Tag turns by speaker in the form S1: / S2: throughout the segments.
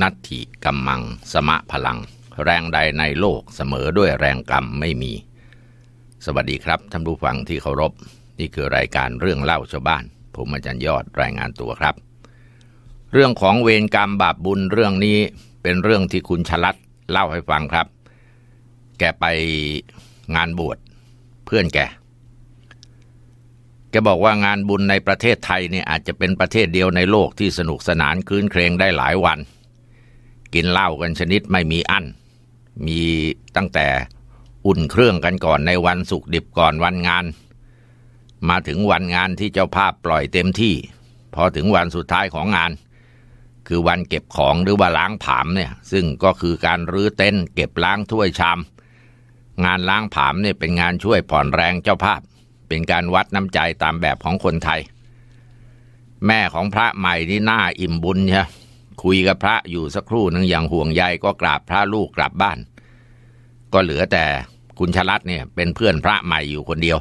S1: นัตถิกัมมัง สมะพลัง แรงใดในโลกเสมอด้วยแรงกรรมไม่มี สวัสดีครับท่านผู้ฟังที่เคารพ นี่คือรายการเรื่องเล่าชาวบ้าน ผมอาจารย์ยอดรายงานตัวครับ เรื่องของเวรกรรมบาปบุญเรื่องนี้เป็นเรื่องที่คุณชลัดเล่าให้ฟังครับ แกไปงานบวชเพื่อนแกแกบอกว่างานบุญในประเทศไทยเนี่ยอาจจะเป็นประเทศเดียวในโลกที่สนุกสนานคืนเครงได้หลายวัน กินเหล้ากันชนิดไม่มีอั้น มีตั้งแต่อุ่นเครื่องกันก่อนในวันสุกดิบก่อนวันงาน มาถึงวันงานที่เจ้าภาพปล่อยเต็มที่ พอถึงวันสุดท้ายของงาน คือวันเก็บของหรือว่าล้างผามเนี่ย ซึ่งก็คือการรื้อเต็นท์เก็บล้างถ้วยชาม งานล้างผามเนี่ยเป็นงานช่วยผ่อนแรงเจ้าภาพ เป็นการวัดน้ำใจตามแบบของคนไทย แม่ของพระใหม่นี่หน่าอิ่มบุญใช่ คุยกับพระอยู่สักครู่หนึ่งอย่างห่วงใยก็กราบพระลูกกลับบ้าน ก็เหลือแต่คุณชลัดเนี่ยเป็นเพื่อนพระใหม่อยู่คนเดียว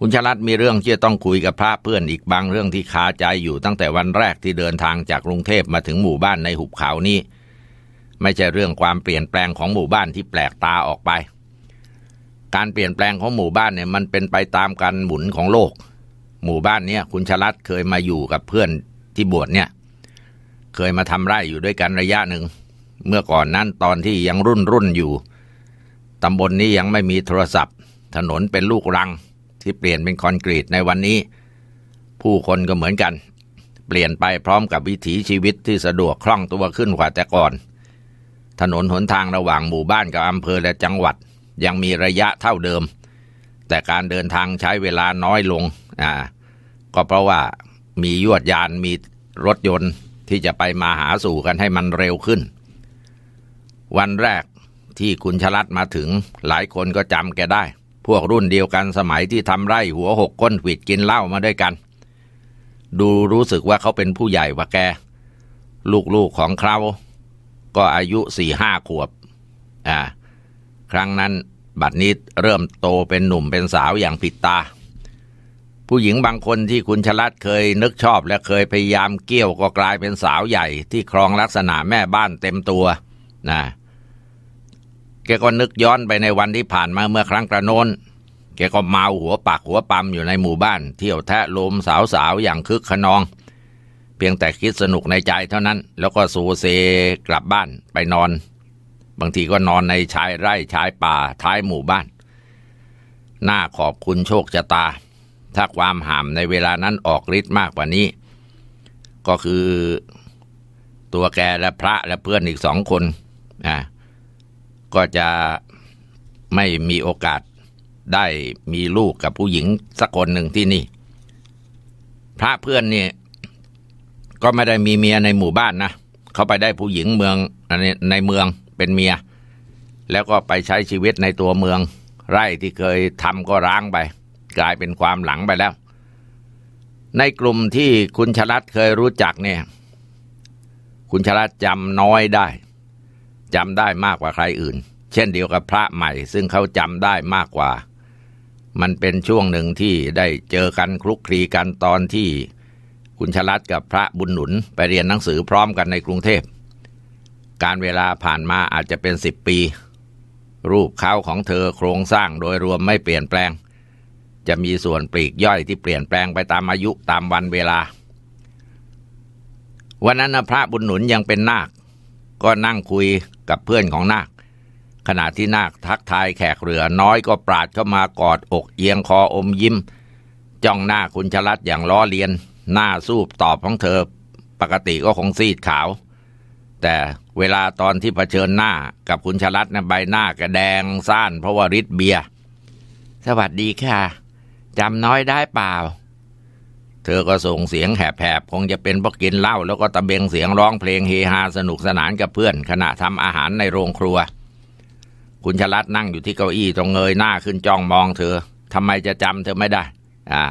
S1: คุณชลัดมีเรื่องที่จะต้องคุยกับพระเพื่อนอีกบางเรื่องที่คาใจอยู่ตั้งแต่วันแรกที่เดินทางจากกรุงเทพมาถึงหมู่บ้านในหุบเขานี้ ไม่ใช่เรื่องความเปลี่ยนแปลงของหมู่บ้านที่แปลกตาออกไป การเปลี่ยนแปลงของหมู่บ้านเนี่ยมันเป็นไปตามการหมุนของโลก หมู่บ้านเนี้ยคุณชลัดเคยมาอยู่กับเพื่อนที่บวชเนี่ย เคยมาทำไร่อยู่ด้วยกันระยะหนึ่ง เมื่อก่อนนั้นตอนที่ยังรุ่นรุ่นอยู่ตำบลนนี้ยังไม่มีโทรศัพท์ ถนนเป็นลูกรังที่เปลี่ยนเป็นคอนกรีตในวันนี้ ผู้คนก็เหมือนกัน เปลี่ยนไปพร้อมกับวิถีชีวิตที่สะดวกคล่องตัวขึ้นกว่าแต่ก่อน ถนนหนทางระหว่างหมู่บ้านกับอำเภอและจังหวัด ยังมีระยะเท่าเดิม แต่การเดินทางใช้เวลาน้อยลงอ่าก็เพราะว่ามียวดยานมีรถยนต์ ที่จะไปมาหาสู่กันให้มันเร็วขึ้น วันแรกที่คุณชลัดมาถึง หลายคนก็จำแกได้ พวกรุ่นเดียวกันสมัยที่ทำไร่หัวหกก้นขิดกินเหล้ามาด้วยกัน ดูรู้สึกว่าเขาเป็นผู้ใหญ่กว่าแก ลูกๆของเขาก็อายุสี่ห้าขวบอ่าครั้งนั้นบัดนี้เริ่มโตเป็นหนุ่มเป็นสาวอย่างผิดตา ผู้หญิงบางคนที่คุณชลัดเคยนึกชอบและเคยพยายามเกี่ยวก็กลายเป็นสาวใหญ่ที่ครองลักษณะแม่บ้านเต็มตัวนะแกก็นึกย้อนไปในวันที่ผ่านมาเมื่อครั้งกระโน้นแกก็เมาหัวปากหัวปั๊มอยู่ในหมู่บ้าน เที่ยวแทะลมสาวๆอย่างคึกขนอง เพียงแต่คิดสนุกในใจเท่านั้น แล้วก็สูเซกลับบ้านไปนอน บางทีก็นอนในชายไร่ชายป่าท้ายหมู่บ้านน่าขอบคุณโชคชะตา ถ้าความห่ามในเวลานั้นออกฤทธิ์มากกว่านี้ ก็คือตัวแกและพระและเพื่อนอีกสองคนอ่าก็จะไม่มีโอกาสได้มีลูกกับผู้หญิงสักคนหนึ่งที่นี่ พระเพื่อนนี่ก็ไม่ได้มีเมียในหมู่บ้านนะเขาไปได้ผู้หญิงเมืองในเมืองเป็นเมีย แล้วก็ไปใช้ชีวิตในตัวเมือง ไร่ที่เคยทำก็ร้างไป กลายเป็นความหลังไปแล้ว ในกลุ่มที่คุณชลัดเคยรู้จักเนี่ย คุณชลัดจำน้อยได้จำได้มากกว่าใครอื่น เช่นเดียวกับพระใหม่ ซึ่งเขาจำได้มากกว่า มันเป็นช่วงหนึ่งที่ได้เจอกันคลุกคลีกันตอนที่คุณชลัดกับพระบุญหนุนไปเรียนหนังสือพร้อมกันในกรุงเทพ การเวลาผ่านมาอาจจะเป็นสิบปี รูปเขาของเธอโครงสร้างโดยรวมไม่เปลี่ยนแปลง จะมีส่วนปลีกย่อยที่เปลี่ยนแปลงไปตามอายุตามวันเวลา วันนั้นพระบุญหนุนยังเป็นนาค ก็นั่งคุยกับเพื่อนของนาค ขณะที่นาคทักทายแขกเรือน้อยก็ปราดเข้ามากอดอกเอียงคออมยิ้ม จ้องหน้าคุณชลัดอย่างล้อเลียน หน้าสูบตอบของเธอ ปกติก็คงซีดขาว แต่เวลาตอนที่เผชิญหน้ากับคุณชลัดนะใบหน้ากระแดงซ่านเพราะว่าฤทธิ์เบียร์สวัสดีค่ะ จำน้อยได้เปล่า เธอก็ส่งเสียงแหบๆคงจะเป็นเพราะกินเหล้าแล้วก็ตะเบงเสียงร้องเพลงเฮฮาสนุกสนานกับเพื่อน ขณะทำอาหารในโรงครัว คุณชลัดนั่งอยู่ที่เก้าอี้ตรงเงยหน้าขึ้นจ้องมองเธอทำไมจะจำเธอไม่ได้ อ่า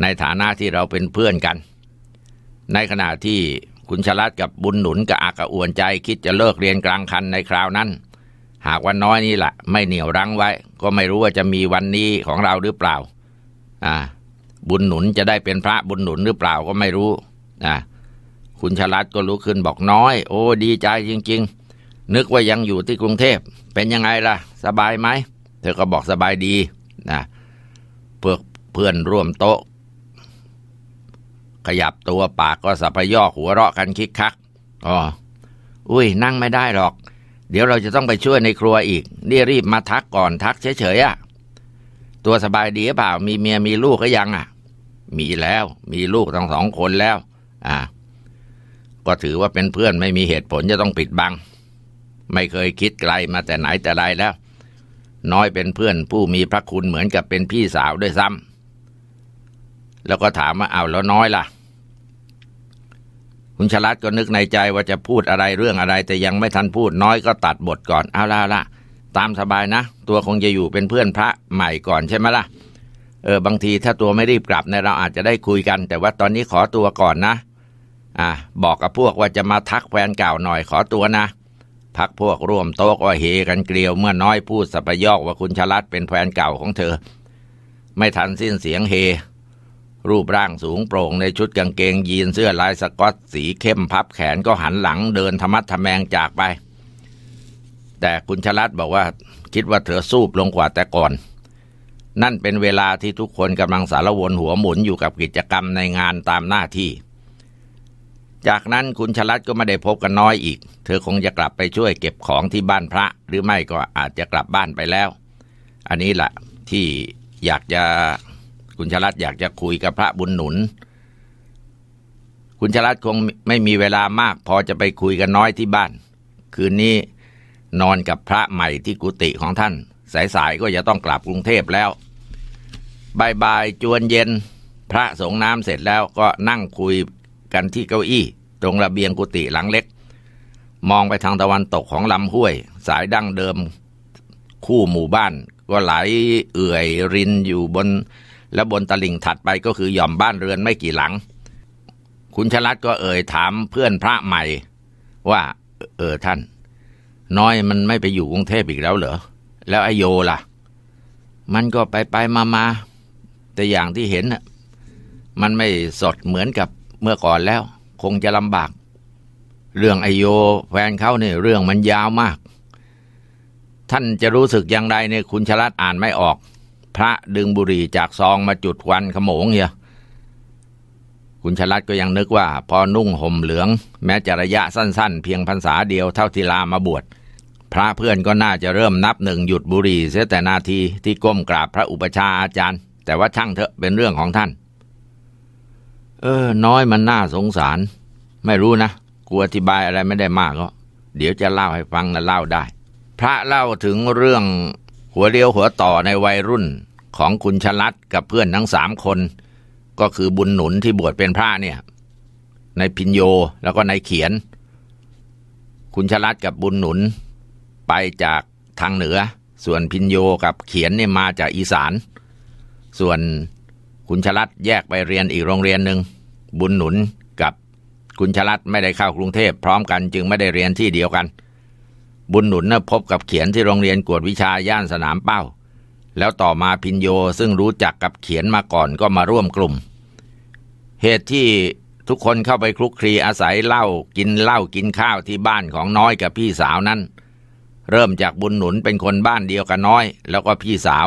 S1: ในฐานะที่เราเป็นเพื่อนกัน ในขณะที่คุณชลัดกับบุญหนุนกับอากะอวนใจคิดจะเลิกเรียนกลางคันในคราวนั้น หากวันน้อยนี่แหละ ไม่เหนียวรั้งไว้ ก็ไม่รู้ว่าจะมีวันนี้ของเราหรือเปล่า อ่าบุญหนุนจะได้เป็นพระบุญหนุนหรือเปล่าก็ไม่รู้นะคุณชลัดก็ลุกขึ้นบอกน้อย โอ้ดีใจจริง ๆ นึกว่ายังอยู่ที่กรุงเทพ เป็นยังไงล่ะ สบายไหม เธอก็บอกสบายดีนะเพื่อเพื่อนร่วมโต๊ะ ขยับตัวปากก็สัพยอหัวเราะกันคิกคักอ๋ออุ้ยนั่งไม่ได้หรอก เดี๋ยวเราจะต้องไปช่วยในครัวอีก นี่รีบมาทักก่อนทักเฉยๆอะ่ะ ตัวสบายดีหรือเปล่า มีเมียมีลูกก็ยังอะ มีแล้ว มีลูกทั้งสองคนแล้ว อ่า ก็ถือว่าเป็นเพื่อนไม่มีเหตุผลจะต้องปิดบัง ไม่เคยคิดไกลมาแต่ไหนแต่ไรแล้ว น้อยเป็นเพื่อนผู้มีพระคุณเหมือนกับเป็นพี่สาวด้วยซ้ำแล้วก็ถามว่าเอาแล้วน้อยล่ะ คุณชลัดก็นึกในใจว่าจะพูดอะไรเรื่องอะไร แต่ยังไม่ทันพูดน้อยก็ตัดบทก่อน เอาละละ ตามสบายนะ ตัวคงจะอยู่เป็นเพื่อนพระใหม่ก่อนใช่ไหมล่ะ เออบางทีถ้าตัวไม่รีบกลับเนี่ยเราอาจจะได้คุยกัน แต่ว่าตอนนี้ขอตัวก่อนนะ อ่าบอกกับพวกว่าจะมาทักแฟนเก่าหน่อยขอตัวนะ พักพวกร่วมโต๊ะก็เฮกันเกลียวเมื่อน้อยพูดสัพยอกว่าคุณชลัดเป็นแฟนเก่าของเธอ ไม่ทันสิ้นเสียงเฮ รูปร่างสูงโปร่งในชุดกางเกงยีนเสื้อลายสกอตสีเข้มพับแขนก็หันหลังเดินธรรมัดทแมงจากไป แต่คุณชลัดบอกว่าคิดว่าเธอสูบลงกว่าแต่ก่อน นั่นเป็นเวลาที่ทุกคนกำลังสารวนหัวหมุนอยู่กับกิจกรรมในงานตามหน้าที่ จากนั้นคุณชลัดก็ไม่ได้พบกันน้อยอีก เธอคงจะกลับไปช่วยเก็บของที่บ้านพระ หรือไม่ก็อาจจะกลับบ้านไปแล้ว อันนี้แหละที่อยากจะคุณชลัดอยากจะคุยกับพระบุญหนุน คุณชลัดคงไม่มีเวลามาก พอจะไปคุยกันน้อยที่บ้าน คืนนี้ นอนกับพระใหม่ที่กุฏิของท่าน สายๆก็จะต้องกลับกรุงเทพแล้วบ่ายๆจวนเย็น พระสงน้ำเสร็จแล้วก็นั่งคุยกันที่เก้าอี้ ตรงระเบียงกุฏิหลังเล็ก มองไปทางตะวันตกของลำห้วย สายดั้งเดิมคู่หมู่บ้าน ก็ไหลเอื่อยรินอยู่บน และบนตลิ่งถัดไปก็คือหย่อมบ้านเรือนไม่กี่หลัง คุณชลัดก็เอ่ยถามเพื่อนพระใหม่ว่า เออท่าน น้อยมันไม่ไปอยู่กรุงเทพอีกแล้วเหรอ แล้วไอโยล่ะ มันก็ไปไปมามาแต่อย่างที่เห็นน่ะมันไม่สดเหมือนกับเมื่อก่อนแล้ว คงจะลำบาก เรื่องไอโยแฟนเขาเนี่ยเรื่องมันยาวมาก ท่านจะรู้สึกอย่างไรเนี่ยคุณชลัดอ่านไม่ออก พระดึงบุหรี่จากซองมาจุดควันขโมงเฮีย คุณชลัดก็ยังนึกว่า พอนุ่งห่มเหลือง แม้จะระยะสั้นๆ เพียงพรรษาเดียวเท่าที่ลามาบวชพระเพื่อนก็น่าจะเริ่มนับหนึ่งหยุดบุหรี่เสียแต่นาทีที่ก้มกราบพระอุปชาอาจารย์ แต่ว่าช่างเถอะเป็นเรื่องของท่าน เออ น้อยมันน่าสงสาร ไม่รู้นะกูอธิบายอะไรไม่ได้มากก็เดี๋ยวจะเล่าให้ฟังนะเล่าได้ พระเล่าถึงเรื่องหัวเรียวหัวต่อในวัยรุ่นของคุณชลัดกับเพื่อนทั้งสามคน ก็คือบุญหนุนที่บวชเป็นพระเนี่ยในพินโยแล้วก็ในเขียน คุณชลัดกับบุญหนุนไปจากทางเหนือ ส่วนพินโยกับเขียนเนี่ยมาจากอีสาน ส่วนคุณชลัดแยกไปเรียนอีกโรงเรียนหนึ่งบุญหนุนกับคุณชลัดไม่ได้เข้ากรุงเทพพร้อมกันจึงไม่ได้เรียนที่เดียวกัน บุญหนุนนะพบกับเขียนที่โรงเรียนกวดวิชาย่านสนามเป้า แล้วต่อมาพินโยซึ่งรู้จักกับเขียนมาก่อนก็มาร่วมกลุ่ม เหตุที่ทุกคนเข้าไปคลุกคลีอาศัยเหล้ากินเหล้ากินข้าวที่บ้านของน้อยกับพี่สาวนั้น เริ่มจากบุญหนุนเป็นคนบ้านเดียวกับน้อย แล้วก็พี่สาว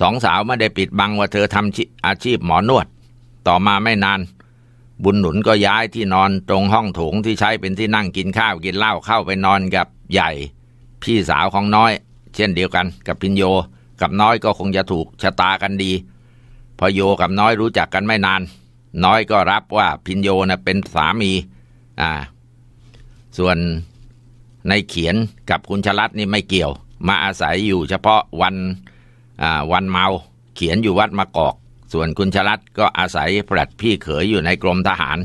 S1: สองสาวไม่ได้ปิดบังว่าเธอทำอาชีพหมอนวด ต่อมาไม่นาน บุญหนุนก็ย้ายที่นอนตรงห้องโถงที่ใช้เป็นที่นั่งกินข้าวกินเหล้าเข้าไปนอนกับใหญ่ พี่สาวของน้อย เช่นเดียวกันกับพินโย กับน้อยก็คงจะถูกชะตากันดี พอโยกับน้อยรู้จักกันไม่นาน น้อยก็รับว่าพินโยนะเป็นสามีอ่า ส่วนในเขียนกับคุณชลัดนี่ไม่เกี่ยว มาอาศัยอยู่เฉพาะวันอ่าวันเมาเขียนอยู่วัดมะกอก ส่วนคุณชลัดก็อาศัยผลัดพี่เขยอยู่ในกรมทหาร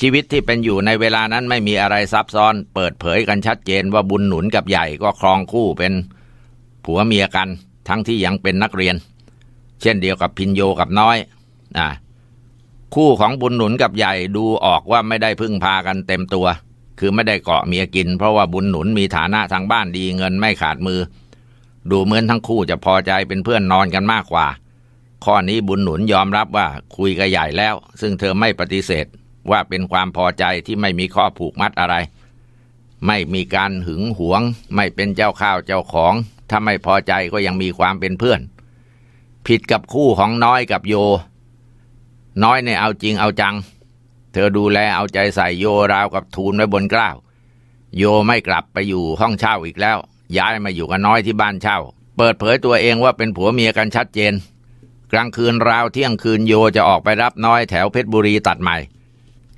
S1: ชีวิตที่เป็นอยู่ในเวลานั้นไม่มีอะไรซับซ้อน เปิดเผยกันชัดเจนว่าบุญหนุนกับใหญ่ก็ครองคู่เป็น ผัวเมียกันทั้งที่ยังเป็นนักเรียน เช่นเดียวกับพินโยกับน้อยอ่าคู่ของบุญหนุนกับใหญ่ดูออกว่าไม่ได้พึ่งพากันเต็มตัว คือไม่ได้เกาะเมียกิน เพราะว่าบุญหนุนมีฐานะทางบ้านดีเงินไม่ขาดมือ ดูเหมือนทั้งคู่จะพอใจเป็นเพื่อนนอนกันมากกว่า ข้อนี้บุญหนุนยอมรับว่าคุยกับใหญ่แล้ว ซึ่งเธอไม่ปฏิเสธว่าเป็นความพอใจที่ไม่มีข้อผูกมัดอะไร ไม่มีการหึงหวง ไม่เป็นเจ้าข้าวเจ้าของ ถ้าไม่พอใจก็ยังมีความเป็นเพื่อน ผิดกับคู่ของน้อยกับโย น้อยเนี่ยเอาจริงเอาจัง เธอดูแลเอาใจใส่โยราวกับทูลไว้บนเกล้าโยไม่กลับไปอยู่ห้องเช่าอีกแล้ว ย้ายมาอยู่กับน้อยที่บ้านเช่า เปิดเผยตัวเองว่าเป็นผัวเมียกันชัดเจน กลางคืนราวเที่ยงคืนโยจะออกไปรับน้อยแถวเพชรบุรีตัดใหม่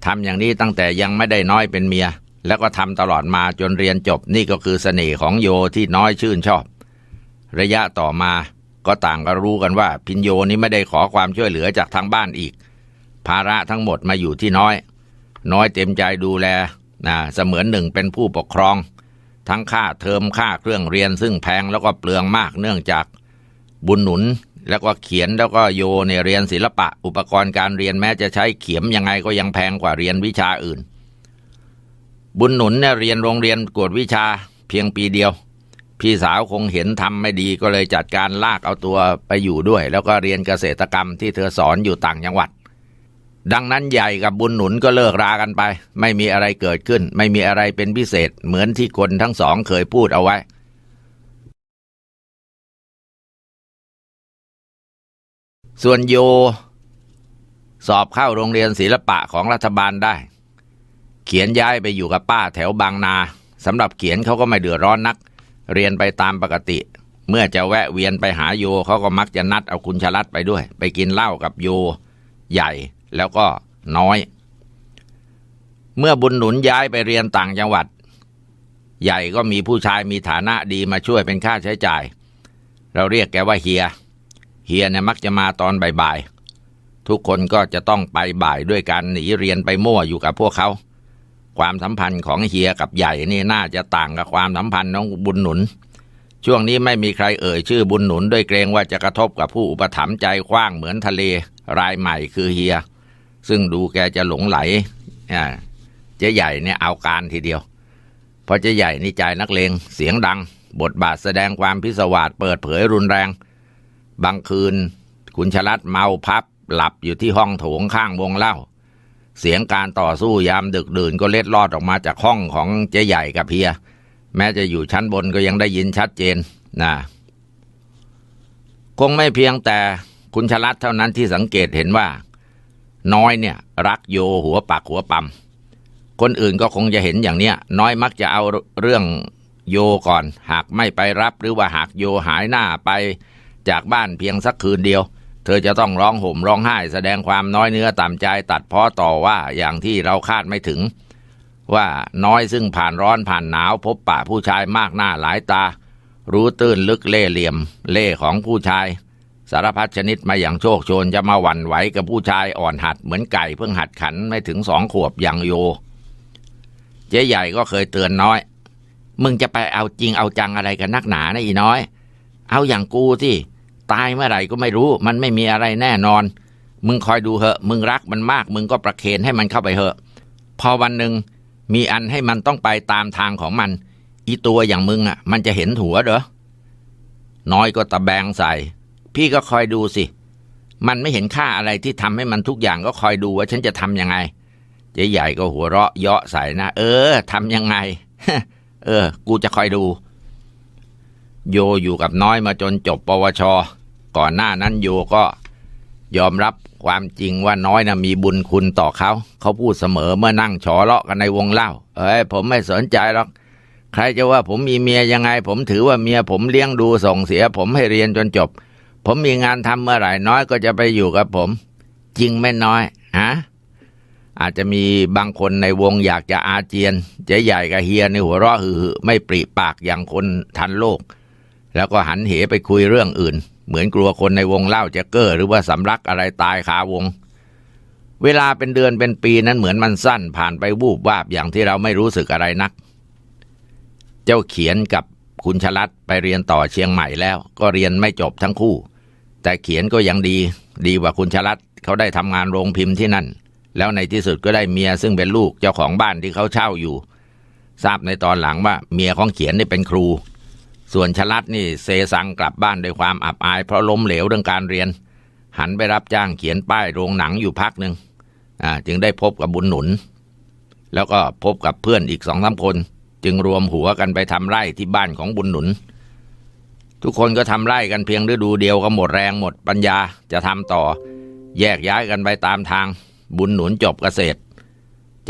S1: ทำอย่างนี้ตั้งแต่ยังไม่ได้น้อยเป็นเมีย แล้วก็ทำตลอดมาจนเรียนจบนี่ก็คือเสน่ห์ของโยที่น้อยชื่นชอบ ระยะต่อมาก็ต่างก็รู้กันว่า พินโยนี้ไม่ได้ขอความช่วยเหลือจากทางบ้านอีก ภาระทั้งหมดมาอยู่ที่น้อย น้อยเต็มใจดูแลนะเสมือนหนึ่งเป็นผู้ปกครอง ทั้งค่าเทอมค่าเครื่องเรียนซึ่งแพงแล้วก็เปลืองมากเนื่องจากบุญหนุนแล้วก็เขียนแล้วก็โยในเรียนศิลปะ อุปกรณ์การเรียนแม้จะใช้เขียมยังไงก็ยังแพงกว่าเรียนวิชาอื่น บุญหนุนเนี่ยเรียนโรงเรียนกวดวิชาเพียงปีเดียว พี่สาวคงเห็นทำไม่ดีก็เลยจัดการลากเอาตัวไปอยู่ด้วย แล้วก็เรียนเกษตรกรรมที่เธอสอนอยู่ต่างจังหวัด ดังนั้นใหญ่กับบุญหนุนก็เลิกรากันไป ไม่มีอะไรเกิดขึ้น ไม่มีอะไรเป็นพิเศษ เหมือนที่คนทั้งสองเคยพูดเอาไว้ส่วนโย สอบเข้าโรงเรียนศิลปะของรัฐบาลได้ เขียนย้ายไปอยู่กับป้าแถวบางนาสำหรับเขียนเขาก็ไม่เดือดร้อนนัก เรียนไปตามปกติ เมื่อจะแวะเวียนไปหาโยเขาก็มักจะนัดเอาคุณชลัดไปด้วย ไปกินเหล้ากับโย ใหญ่แล้วก็น้อย เมื่อบุญหนุนย้ายไปเรียนต่างจังหวัด ใหญ่ก็มีผู้ชายมีฐานะดีมาช่วยเป็นค่าใช้จ่าย เราเรียกแกว่าเฮีย เฮียเนี่ยมักจะมาตอนบ่ายๆทุกคนก็จะต้องไปบ่ายด้วยการหนีเรียนไปมั่วอยู่กับพวกเขา ความสัมพันธ์ของเฮียกับใหญ่นี่น่าจะต่างกับความสัมพันธ์ของบุญหนุน ช่วงนี้ไม่มีใครเอ่ยชื่อบุญหนุนด้วยเกรงว่าจะกระทบกับผู้อุปถัมภ์ใจกว้างเหมือนทะเลรายใหม่คือเฮีย ซึ่งดูแกจะหลงไหลอ่าเจ๊ใหญ่เนี่ยเอาการทีเดียว เพราะเจ๊ใหญ่นี่ใจนักเลงเสียงดัง บทบาทแสดงความพิศวาสเปิดเผยรุนแรง บางคืน คุณชลัดเมาพับหลับอยู่ที่ห้องโถงข้างวงเล่า เสียงการต่อสู้ยามดึกดื่นก็เล็ดลอดออกมาจากห้องของเจ๊ใหญ่กับเฮีย แม้จะอยู่ชั้นบนก็ยังได้ยินชัดเจนนะคงไม่เพียงแต่คุณชลัดเท่านั้นที่สังเกตเห็นว่า น้อยเนี่ย รักโยหัวปักหัวปั๊มคนอื่นก็คงจะเห็นอย่างเนี้ย น้อยมักจะเอาเรื่องโยก่อน หากไม่ไปรับหรือว่าหากโยหายหน้าไปจากบ้านเพียงสักคืนเดียว เธอจะต้องร้องห่มร้องไห้แสดงความน้อยเนื้อต่ำใจตัดพ้อต่อว่าอย่างที่เราคาดไม่ถึง ว่าน้อยซึ่งผ่านร้อนผ่านหนาวพบปะผู้ชายมากหน้าหลายตา รู้ตื้นลึกเล่เหลี่ยม เล่ของผู้ชาย สารพัดชนิดมาอย่างโชคโชนจะมาหวั่นไหวกับผู้ชายอ่อนหัดเหมือนไก่เพิ่งหัดขันไม่ถึงสองขวบอย่างโย เจ๊ใหญ่ก็เคยเตือนน้อย มึงจะไปเอาจริงเอาจังอะไรกันนักหนานะอีน้อย เอาอย่างกูที่ ตายเมื่อไหร่ก็ไม่รู้ มันไม่มีอะไรแน่นอน มึงคอยดูเหอะ มึงรักมันมาก มึงก็ประเคนให้มันเข้าไปเหอะ พอวันหนึ่งมีอันให้มันต้องไปตามทางของมัน อีตัวอย่างมึงอะ มันจะเห็นหัวเหรอ น้อยก็ตะแบงใส่ พี่ก็คอยดูสิ มันไม่เห็นค่าอะไรที่ทำให้มันทุกอย่างก็คอยดูว่าฉันจะทำยังไงเจ๊ใหญ่ก็หัวเราะเยาะใส่นะเออทำยังไง เออ กูจะคอยดู โยอยู่กับน้อยมาจนจบปวช ก่อนหน้านั้นโยก็ยอมรับความจริงว่าน้อยนะมีบุญคุณต่อเขา เขาพูดเสมอเมื่อนั่งฉอเลาะกันในวงเล่า เอ้ยผมไม่สนใจหรอก ใครจะว่าผมมีเมียยังไง ผมถือว่าเมียผมเลี้ยงดูส่งเสีย ผมให้เรียนจนจบ ผมมีงานทำเมื่อไหร่น้อยก็จะไปอยู่กับผม จริงไม่น้อยฮะอาจจะมีบางคนในวงอยากจะอาเจียนเจ๊ใหญ่กับเฮียในหัวเราะหือไม่ปริปากอย่างคนทันโลก แล้วก็หันเหไปคุยเรื่องอื่น เหมือนกลัวคนในวงเล่าจะเก้อหรือว่าสำลักอะไรตายคาวง เวลาเป็นเดือนเป็นปีนั้นเหมือนมันสั้นผ่านไปวูบวาบอย่างที่เราไม่รู้สึกอะไรนัก เจ้าเขียนกับคุณชลัดไปเรียนต่อเชียงใหม่แล้ว ก็เรียนไม่จบทั้งคู่ แต่เขียนก็ยังดี ดีกว่าคุณชลัดเขาได้ทำงานโรงพิมพ์ที่นั่น แล้วในที่สุดก็ได้เมียซึ่งเป็นลูกเจ้าของบ้านที่เขาเช่าอยู่ ทราบในตอนหลังว่าเมียของเขียนนี่เป็นครู ส่วนชลัดนี่เซซังกลับบ้านด้วยความอับอาย เพราะล้มเหลวเรื่องการเรียน หันไปรับจ้างเขียนป้ายโรงหนังอยู่พักหนึ่งจึงได้พบกับบุญหนุน แล้วก็พบกับเพื่อนอีกสองสาคน จึงรวมหัวกันไปทำไร่ที่บ้านของบุญหนุน ทุกคนก็ทำไร่กันเพียงฤดูเดียวก็หมดแรงหมดปัญญาจะทำต่อ แยกย้ายกันไปตามทาง บุญหนุนจบเกษตร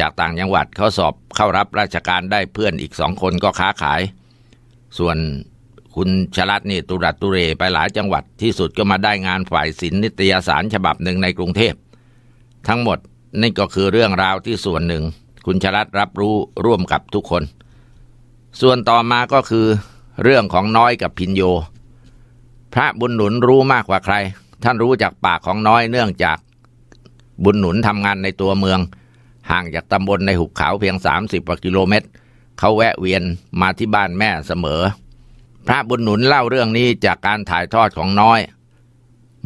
S1: จากต่างจังหวัดเขาสอบเข้ารับราชการได้เพื่อนอีกสองคนก็ค้าขาย ส่วนคุณชลัดนี่ตุรัตตุเรไปหลายจังหวัดที่สุดก็มาได้งานฝ่ายศิลป์นิตยสารฉบับหนึ่งในกรุงเทพ ทั้งหมดนี่ก็คือเรื่องราวที่ส่วนหนึ่ง คุณชลัดรับรู้ร่วมกับทุกคน ส่วนต่อมาก็คือ เรื่องของน้อยกับพินโย พระบุญหนุนรู้มากกว่าใคร ท่านรู้จากปากของน้อยเนื่องจากบุญหนุนทำงานในตัวเมือง ห่างจากตำบลในหุบเขาเพียง 30กว่ากิโลเมตร เขาแวะเวียนมาที่บ้านแม่เสมอ พระบุญหนุนเล่าเรื่องนี้จากการถ่ายทอดของน้อย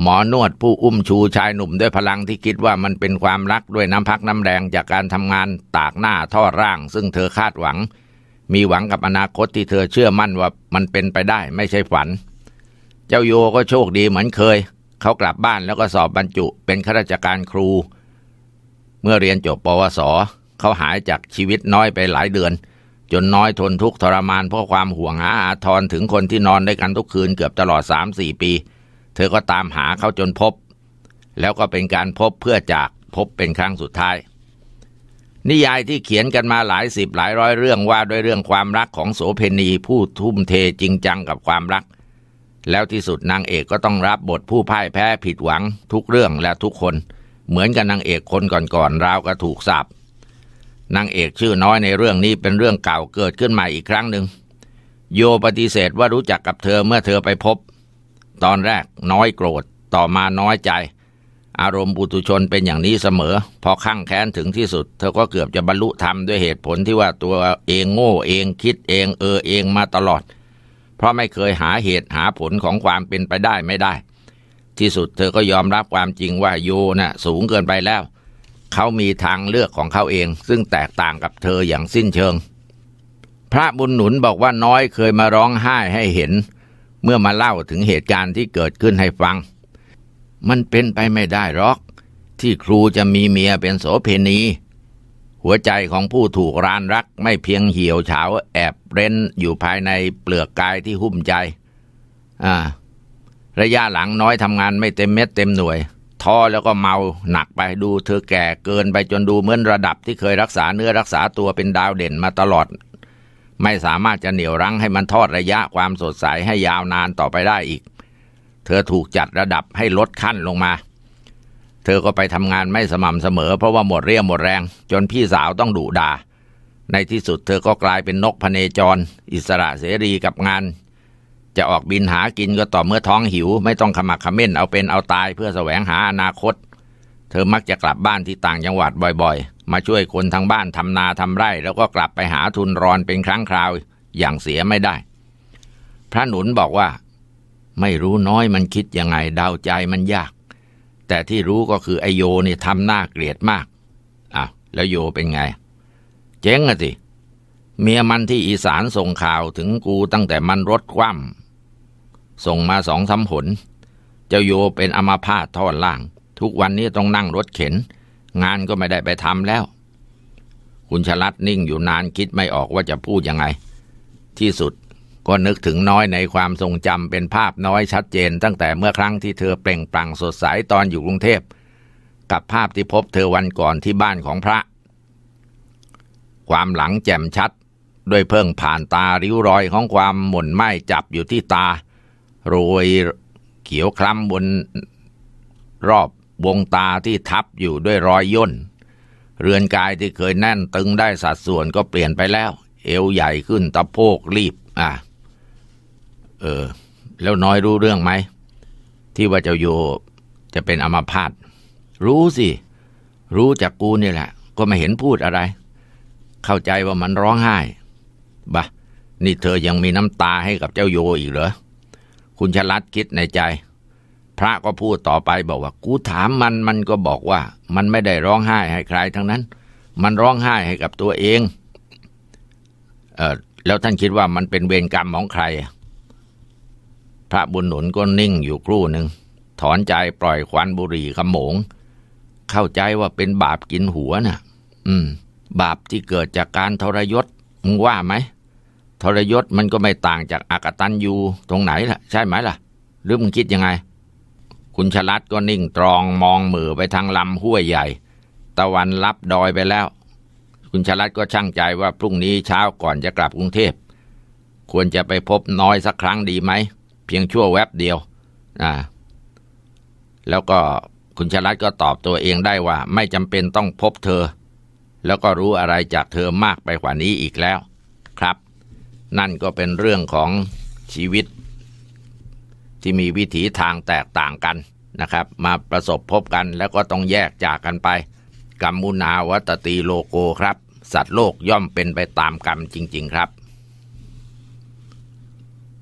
S1: หมอนวดผู้อุ้มชูชายหนุ่มด้วยพลังที่คิดว่ามันเป็นความรักด้วยน้ำพักน้ำแรงจากการทำงานตากหน้าทอร่าง ซึ่งเธอคาดหวัง มีหวังกับอนาคตที่เธอเชื่อมั่นว่ามันเป็นไปได้ไม่ใช่ฝัน เจ้าโยก็โชคดีเหมือนเคย เขากลับบ้านแล้วก็สอบบรรจุเป็นข้าราชการครู เมื่อเรียนจบปวสเขาหายจากชีวิตน้อยไปหลายเดือน จนน้อยทนทุกข์ทรมานเพราะความห่วงหาอาทรถึงคนที่นอนด้วยกันทุกคืนเกือบตลอดสามสี่ปี เธอก็ตามหาเขาจนพบ แล้วก็เป็นการพบเพื่อจากพบเป็นครั้งสุดท้าย นิยายที่เขียนกันมาหลายสิบหลายร้อยเรื่องว่าด้วยเรื่องความรักของโสเพณีผู้ทุ่มเทจริงจังกับความรัก แล้วที่สุดนางเอกก็ต้องรับบทผู้พ่ายแพ้ผิดหวังทุกเรื่องและทุกคน เหมือนกับนางเอกคนก่อนๆราวก็ถูกสาบ นางเอกชื่อน้อยในเรื่องนี้เป็นเรื่องเก่าเกิดขึ้นม่อีกครั้งหนึ่งโยปฏิเสธว่ารู้จักกับเธอเมื่อเธอไปพบ ตอนแรกน้อยโกรธ ต่อมาน้อยใจ อารมณ์ปุถุชนเป็นอย่างนี้เสมอ พอข้างแค้นถึงที่สุด เธอก็เกือบจะบรรลุธรรมด้วยเหตุผลที่ว่าตัวเองโง่เองคิดเองเออเองมาตลอด เพราะไม่เคยหาเหตุหาผลของความเป็นไปได้ไม่ได้ ที่สุดเธอก็ยอมรับความจริงว่าโยนะ่ะสูงเกินไปแล้วเขามีทางเลือกของเขาเอง ซึ่งแตกต่างกับเธออย่างสิ้นเชิง พระบุญหนุนบอกว่าน้อยเคยมาร้องไห้ให้เห็น เมื่อมาเล่าถึงเหตุการณ์ที่เกิดขึ้นให้ฟัง มันเป็นไปไม่ได้หรอก ที่ครูจะมีเมียเป็นโสเพณี หัวใจของผู้ถูกรานรักไม่เพียงเหี่ยวเฉาแอบเร้นอยู่ภายในเปลือกกายที่หุ้มใจ อ่า ระยะหลังน้อยทำงานไม่เต็มเม็ดเต็มหน่วย ท้อแล้วก็เมาหนักไปดูเธอแก่เกินไปจนดูเหมือนระดับที่เคยรักษาเนื้อรักษาตัวเป็นดาวเด่นมาตลอด ไม่สามารถจะเหนี่ยวรั้งให้มันทอดระยะความสดใสให้ยาวนานต่อไปได้อีก เธอถูกจัดระดับให้ลดขั้นลงมา เธอก็ไปทำงานไม่สม่ำเสมอ เพราะว่าหมดเรี่ยวหมดแรง จนพี่สาวต้องดุด่าในที่สุดเธอก็กลายเป็นนกพเนจร อิสระเสรีกับงาน จะออกบินหากินก็ต่อเมื่อท้องหิว ไม่ต้องขมักขม้นเอาเป็นเอาตายเพื่อแสวงหาอนาคต เธอมักจะกลับบ้านที่ต่างจังหวัดบ่อยๆ มาช่วยคนทางบ้านทำนาทำไร่ แล้วก็กลับไปหาทุนรอนเป็นครั้งคราวอย่างเสียไม่ได้ พระหนุนบอกว่า ไม่รู้น้อยมันคิดยังไงเดาใจมันยาก แต่ที่รู้ก็คือไอโยนี่ทำหน้าเกลียดมากอ้าวแล้วโยเป็นไง เจ๊งอะสิเมียมันที่อีสานส่งข่าวถึงกูตั้งแต่มันรถคว่ำ ส่งมาสองสามผลเจ้าโยเป็นอมาพาตท่อนล่าง ทุกวันนี้ต้องนั่งรถเข็น งานก็ไม่ได้ไปทำแล้ว คุณชลัดนิ่งอยู่นานคิดไม่ออกว่าจะพูดยังไง ที่สุดก็นึกถึงน้อยในความทรงจำเป็นภาพน้อยชัดเจน ตั้งแต่เมื่อครั้งที่เธอเปล่งปลั่งสดใสตอนอยู่กรุงเทพ กับภาพที่พบเธอวันก่อนที่บ้านของพระ ความหลังแจ่มชัด ด้วยเพิ่งผ่านตาริ้วรอยของความหม่นไหม้จับอยู่ที่ตา โรยเขียวคล้ำบนรอบวงตาที่ทับอยู่ด้วยรอยย่น เรือนกายที่เคยแน่นตึงได้สัดส่วนก็เปลี่ยนไปแล้ว เอวใหญ่ขึ้นตะโพกรีบ อะ เออ แล้วน้อยรู้เรื่องไหม ที่ว่าเจ้าโยจะเป็นอมาพาตรู้สิ รู้จากกูนี่แหละ ก็ไม่เห็นพูดอะไร เข้าใจว่ามันร้องไห้บะนี่เธอยังมีน้ำตาให้กับเจ้าโยอีกเหรอ คุณชลัดคิดในใจ พระก็พูดต่อไปบอกว่า กูถามมันมันก็บอกว่า มันไม่ได้ร้องไห้ให้ใครทั้งนั้น มันร้องไห้ให้กับตัวเองเออแล้วท่านคิดว่ามันเป็นเวรกรรมของใคร พระบุญหนุนก็นิ่งอยู่ครู่หนึ่งถอนใจปล่อยควันบุหรี่ขโมง เข้าใจว่าเป็นบาปกินหัวน่ะ อืม บาปที่เกิดจากการทรยศมึงว่าไหม ทรยศมันก็ไม่ต่างจากอากตันยูตรงไหนล่ะ ใช่ไหมล่ะ หรือมึงคิดยังไง คุณชลัดก็นิ่งตรองมองมือไปทางลำห้วยใหญ่ ตะวันรับดอยไปแล้ว คุณชลัดก็ช่างใจว่าพรุ่งนี้เช้าก่อนจะกลับกรุงเทพ ควรจะไปพบน้อยสักครั้งดีไหม เพียงชั่วแวบเดียวอ่าแล้วก็คุณชลัดก็ตอบตัวเองได้ว่า ไม่จำเป็นต้องพบเธอ แล้วก็รู้อะไรจากเธอมากไปกว่านี้อีกแล้ว ครับ นั่นก็เป็นเรื่องของชีวิต ที่มีวิถีทางแตกต่างกันนะครับ มาประสบพบกันแล้วก็ต้องแยกจากกันไปกรรมมุนาวัตตีโลโกครับ สัตว์โลกย่อมเป็นไปตามกรรมจริง ๆ ครับ